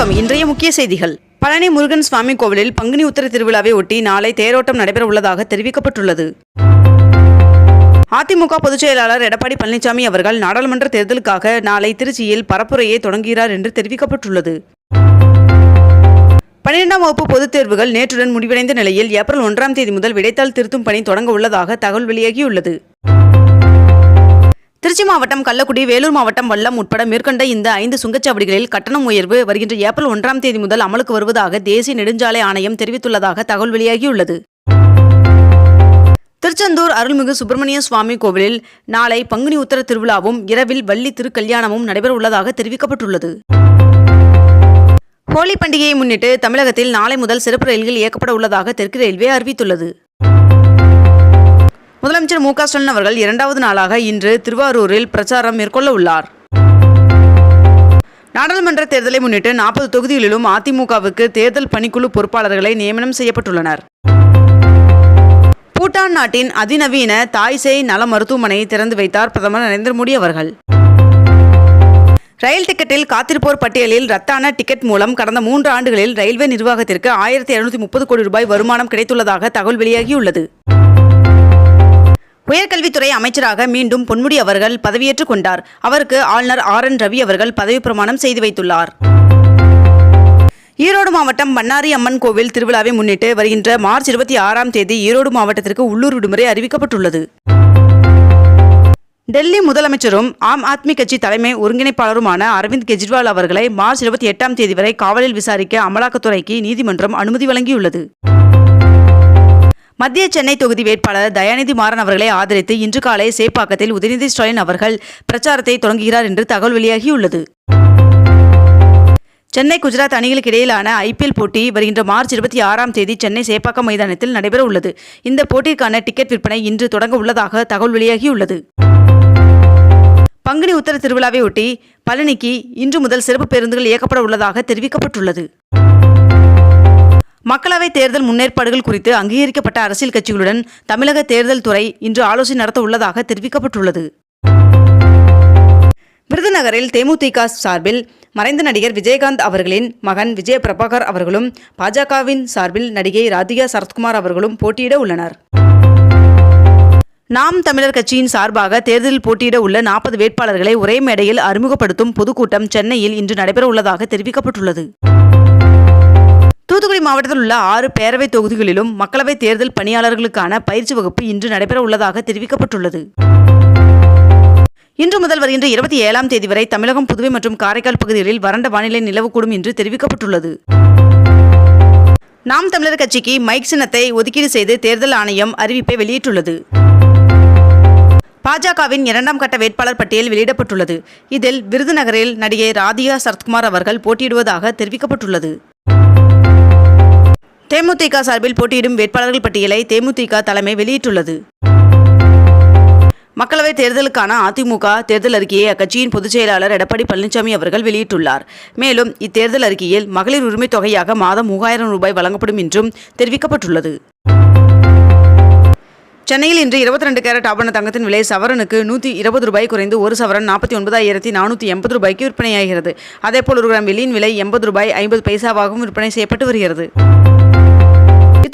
வணக்கம். இன்றைய முக்கிய செய்திகள். பழனி முருகன் சுவாமி கோவிலில் பங்குனி உத்தர திருவிழாவை ஒட்டி நாளை தேரோட்டம் நடைபெற உள்ளதாக தெரிவிக்கப்பட்டுள்ளது. அதிமுக பொதுச் செயலாளர் எடப்பாடி பழனிசாமி அவர்கள் நாடாளுமன்ற தேர்தலுக்காக நாளை திருச்சியில் பரப்புரையை தொடங்குகிறார் என்று தெரிவிக்கப்பட்டுள்ளது. பன்னிரெண்டாம் வகுப்பு பொதுத் தேர்வுகள் நேற்றுடன் முடிவடைந்த நிலையில் ஏப்ரல் ஒன்றாம் தேதி முதல் விடைத்தாள் திருத்தும் பணி தொடங்க உள்ளதாக தகவல் வெளியாகியுள்ளது. திருச்சி மாவட்டம் கள்ளக்குடி வேலூர் மாவட்டம் வல்லம் உட்பட மேற்கண்ட இந்த ஐந்து சுங்கச்சாவடிகளில் கட்டணம் உயர்வு வருகின்ற ஏப்ரல் ஒன்றாம் தேதி முதல் அமலுக்கு வருவதாக தேசிய நெடுஞ்சாலை ஆணையம் தெரிவித்துள்ளதாக தகவல் வெளியாகியுள்ளது. திருச்செந்தூர் அருள்மிகு சுப்பிரமணிய சுவாமி கோவிலில் நாளை பங்குனி உத்தர திருவிழாவும் இரவில் வள்ளி திருக்கல்யாணமும் நடைபெற உள்ளதாக தெரிவிக்கப்பட்டுள்ளது. ஹோலி பண்டிகையை முன்னிட்டு தமிழகத்தில் நாளை முதல் சிறப்பு ரயில்கள் இயக்கப்பட உள்ளதாக தெற்கு ரயில்வே அறிவித்துள்ளது. முதலமைச்சர் மு க ஸ்டாலின் அவர்கள் இரண்டாவது நாளாக இன்று திருவாரூரில் பிரச்சாரம் மேற்கொள்ள உள்ளார். நாடாளுமன்ற தேர்தலை முன்னிட்டு நாற்பது தொகுதிகளிலும் அதிமுகவுக்கு தேர்தல் பணிக்குழு பொறுப்பாளர்களை நியமனம் செய்யப்பட்டுள்ளனர். பூட்டான் நாட்டின் அதிநவீன தாய்சேய் நல மருத்துவமனையை திறந்து வைத்தார் பிரதமர் நரேந்திர மோடி அவர்கள். ரயில் டிக்கெட்டில் காத்திருப்போர் பட்டியலில் ரத்தான டிக்கெட் மூலம் கடந்த மூன்று ஆண்டுகளில் ரயில்வே நிர்வாகத்திற்கு ஆயிரத்தி இருநூத்தி முப்பது கோடி ரூபாய் வருமானம் கிடைத்துள்ளதாக தகவல் வெளியாகியுள்ளது. உயர்கல்வித்துறை அமைச்சராக மீண்டும் பொன்முடி அவர்கள் பதவியேற்றுக் கொண்டார். அவருக்கு ஆளுநர் ஆர் என் ரவி அவர்கள் பதவி பிரமாணம் செய்து வைத்துள்ளார். ஈரோடு மாவட்டம் பண்ணாரி அம்மன் கோவில் திருவிழாவை முன்னிட்டு வருகின்ற மார்ச் இருபத்தி ஆறாம் தேதி ஈரோடு மாவட்டத்திற்கு உள்ளூர் விடுமுறை அறிவிக்கப்பட்டுள்ளது. டெல்லி முதலமைச்சரும் ஆம் ஆத்மி கட்சி தலைமை ஒருங்கிணைப்பாளருமான அரவிந்த் கெஜ்ரிவால் அவர்களை மார்ச் இருபத்தி எட்டாம் தேதி வரை காவலில் விசாரிக்க அமலாக்கத்துறைக்கு நீதிமன்றம் அனுமதி வழங்கியுள்ளது. மத்திய சென்னை தொகுதி வேட்பாளர் தயாநிதி மாறன் அவர்களை ஆதரித்து இன்று காலை சேப்பாக்கத்தில் உதயநிதி ஸ்டாலின் அவர்கள் பிரச்சாரத்தை தொடங்குகிறார் என்று தகவல் வெளியாகியுள்ளது. சென்னை குஜராத் அணிகளுக்கு இடையிலான ஐபிஎல் போட்டி வருகின்ற மார்ச் இருபத்தி ஆறாம் தேதி சென்னை சேப்பாக்கம் மைதானத்தில் நடைபெற உள்ளது. இந்த போட்டிக்கான டிக்கெட் விற்பனை இன்று தொடங்க உள்ளதாக தகவல் வெளியாகியுள்ளது. பங்குனி உத்தர திருவிழாவை ஒட்டி பழனிக்கு இன்று முதல் சிறப்பு பேருந்துகள் இயக்கப்பட உள்ளதாக தெரிவிக்கப்பட்டுள்ளது. மக்களவைத் தேர்தல் முன்னேற்பாடுகள் குறித்து அங்கீகரிக்கப்பட்ட அரசியல் கட்சிகளுடன் தமிழக தேர்தல் துறை இன்று ஆலோசனை நடத்த உள்ளதாக தெரிவிக்கப்பட்டுள்ளது. விருதுநகரில் தேமுதிக சார்பில் மறைந்த நடிகர் விஜயகாந்த் அவர்களின் மகன் விஜய பிரபாகர் அவர்களும் பாஜகவின் சார்பில் நடிகை ராதிகா சரத்குமார் அவர்களும் போட்டியிட உள்ளனர். நாம் தமிழர் கட்சியின் சார்பாக தேர்தலில் போட்டியிட உள்ள நாற்பது வேட்பாளர்களை ஒரே மேடையில் அறிமுகப்படுத்தும் பொதுக்கூட்டம் சென்னையில் இன்று நடைபெற உள்ளதாக தெரிவிக்கப்பட்டுள்ளது. தூத்துக்குடி மாவட்டத்தில் உள்ள ஆறு பேரவை தொகுதிகளிலும் மக்களவைத் தேர்தல் பணியாளர்களுக்கான பயிற்சி வகுப்பு இன்று நடைபெற உள்ளதாக தெரிவிக்கப்பட்டுள்ளது. இன்று முதல் வருகின்ற இருபத்தி ஏழாம் தேதி வரை தமிழகம் புதுவை மற்றும் காரைக்கால் பகுதிகளில் வறண்ட வானிலை நிலவக்கூடும் என்று தெரிவிக்கப்பட்டுள்ளது. நாம் தமிழர் கட்சிக்கு மைக் சின்னத்தை ஒதுக்கீடு செய்து தேர்தல் ஆணையம் அறிவிப்பை வெளியிட்டுள்ளது. பாஜகவின் இரண்டாம் கட்ட வேட்பாளர் பட்டியல் வெளியிடப்பட்டுள்ளது. இதில் விருதுநகரில் நடிகை ராதிகா சரத்குமார் அவர்கள் போட்டியிடுவதாக தெரிவிக்கப்பட்டுள்ளது. தேமுதிக சார்பில் போட்டியிடும் வேட்பாளர்கள் பட்டியலை தேமுதிக தலைமை வெளியிட்டுள்ளது. மக்களவைத் தேர்தலுக்கான அதிமுக தேர்தல் அறிக்கையை அக்கட்சியின் பொதுச் செயலாளர் எடப்பாடி பழனிசாமி அவர்கள் வெளியிட்டுள்ளார். மேலும் இத்தேர்தல் அறிக்கையில் மகளிர் உரிமைத் தொகையாக மாதம் மூவாயிரம் ரூபாய் வழங்கப்படும் என்றும் தெரிவிக்கப்பட்டுள்ளது. சென்னையில் இன்று இருபத்தி ரெண்டு கேரட் ஆபரண தங்கத்தின் விலை சவரனுக்கு நூற்றி இருபது ரூபாய் குறைந்து ஒரு சவரன் நாற்பத்தி ஒன்பதாயிரத்தி நானூற்றி எண்பது ரூபாய்க்கு விற்பனையாகிறது. அதேபோல் ஒரு கிராம் வெள்ளியின் விலை எண்பது ரூபாய் ஐம்பது பைசாவாகவும் விற்பனை செய்யப்பட்டு வருகிறது.